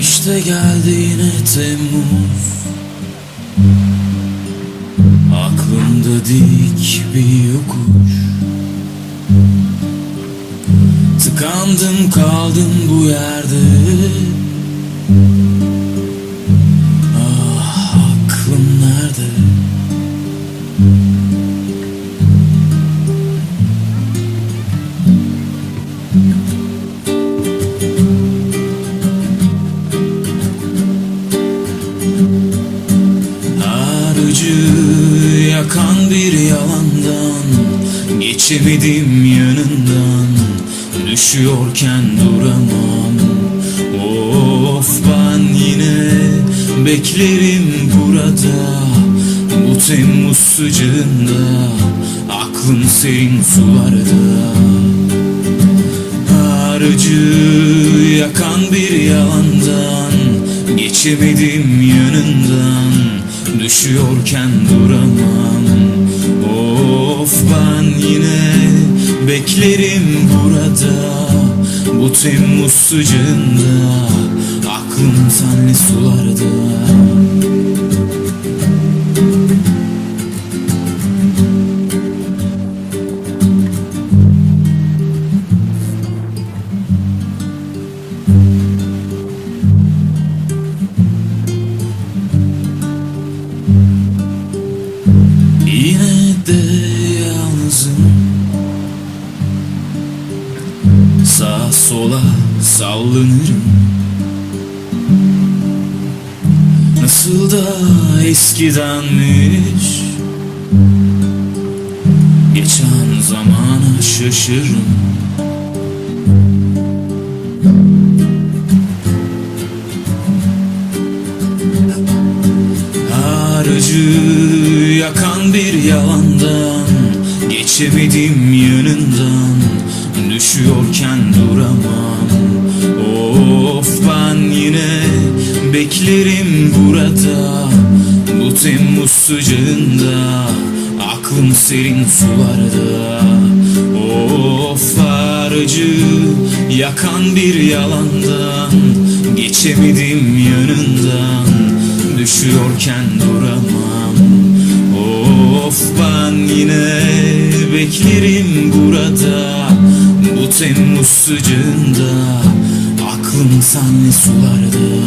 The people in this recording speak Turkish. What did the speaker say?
İşte geldi yine Temmuz. Aklımda dik bir yokuş. Tıkandım kaldım bu yerde Arıcı yakan bir yalandan Geçemedim yanından. Düşüyorken duramam. Of ben yine beklerim burada. Bu Temmuz sıcağında Aklım serin sularda. Arıcı yakan bir yalandan Geçemedim yanından Düşüyorken duramam. Of ben yine beklerim burada. Bu Temmuz sıcağında Aklım senli sularda yalnızım Sağa sola sallanırım. Nasıl da eskidenmiş. Geçen zamana şaşırırım. Aracı yakan bir yalandan Geçemedim yanından Düşüyorken duramam. Of ben yine beklerim burada. Bu Temmuz sıcağında Aklım serin sularda. Of aracı yakan bir yalandan Geçemedim yanından Düşüyorken duramam. Of ben yine beklerim burada Bu Temmuz sıcağında Aklım senle sularda.